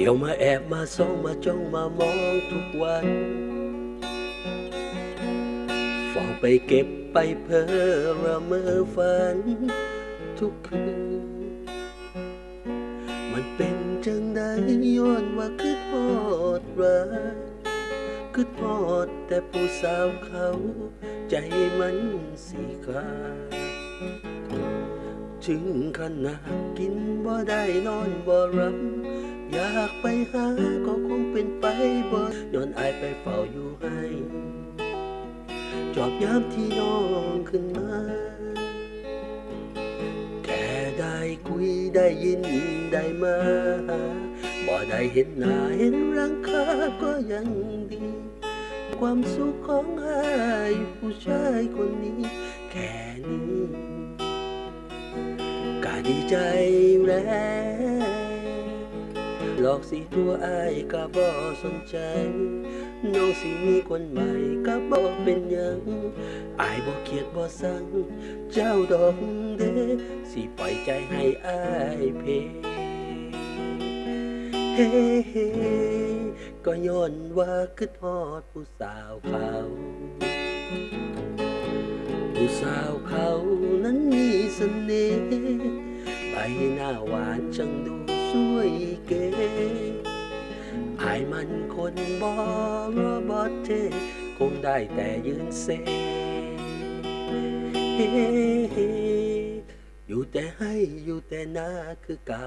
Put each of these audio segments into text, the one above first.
ที่ยวมาแอบมาส่องมาจ้องมามองทุกวันเฝ้าไปเก็บไปเพ้อระเมอฝัน ทุกคืน มันเป็นจังใดย้อนว่าคือทอดรักคือทอดแต่ผู้สาวเขา ใจมันสีขาถึงขนาดกินบ่ได้นอนบ่รับ อยากไปหาก็คงเป็นไปบ่ย้อนอายไปเฝ้าอยู่ให้จอบยามที่น้องขึ้นมา แค่ได้คุยได้ยินได้มาบ่ได้เห็นหน้าเห็นร่างคาก็ยังดี ความสุขของอายผู้ชายคนนี้ แค่นี้ก็ดีใจแล้ว หลอกสิตัวอายก็บ่สนใจ น้องสิมีคนใหม่ก็บ่เป็นหยังอายบ่เกียดบ่สั่งเจ้าดอกเด้สิปล่อยใจให้อายเพเฮ้เฮ้ก็ย้อนว่าคือทอดผู้สาวเขาผู้สาวเขานั้นมีเสน่ห์ใบหน้าหวานช่างดูสวยเก๋ คนบ่รอบอเทคงได้แต่ยืนเซอยู่แต่ให้อยู่แต่หน้าคือเก่า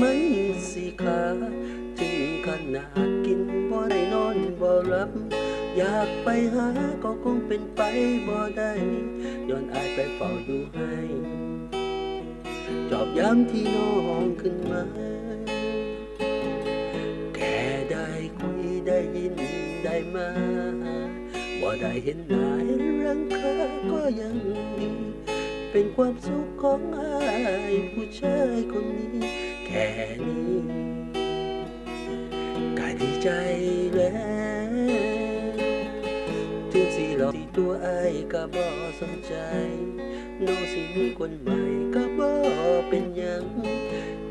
มันสีขาถึงขนาดกินบ่ได้นอนบ่รับ อยากไปหาก็คงเป็นไปบ่ได้ย้อนอายไปเฝ้าอยู่ให้จอบย้ำที่น้องขึ้นมา แค่ได้คุยได้ยินได้มาบ่ได้เห็นหน้าเห็นรังคาก็ยังดี เป็นความสุขของอายผู้ชายคนนี้ ค่นี้ก็ดีใจแล้วถึงสิหลอกที่ตัวไอายก็บ่สนใจน้องสิมีคนใหม่ก็บ่เป็นยัง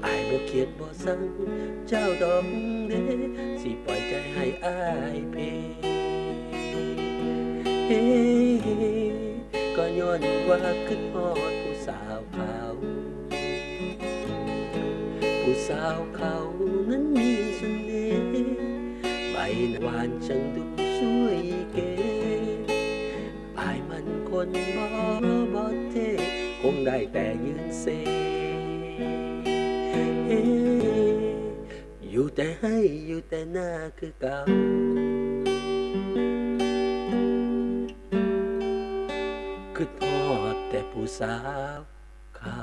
ไอายบ่เขียดบ่สั่งเจ้าดอกเด้สิปล่อยใจให้อายเพเฮ้ก็ย้อนว่าคิดฮอดผู้สาวเขา สาวเขานั้นมีเสน่ห์ใบหน้าหวานช่างดูสวยเก๋อายมันคนบ่บ่เท่คงได้แต่ยืนเซอยู่แต่ให้อยู่แต่หน้าคือเก่าคือทอดแต่ผู้สาวเขา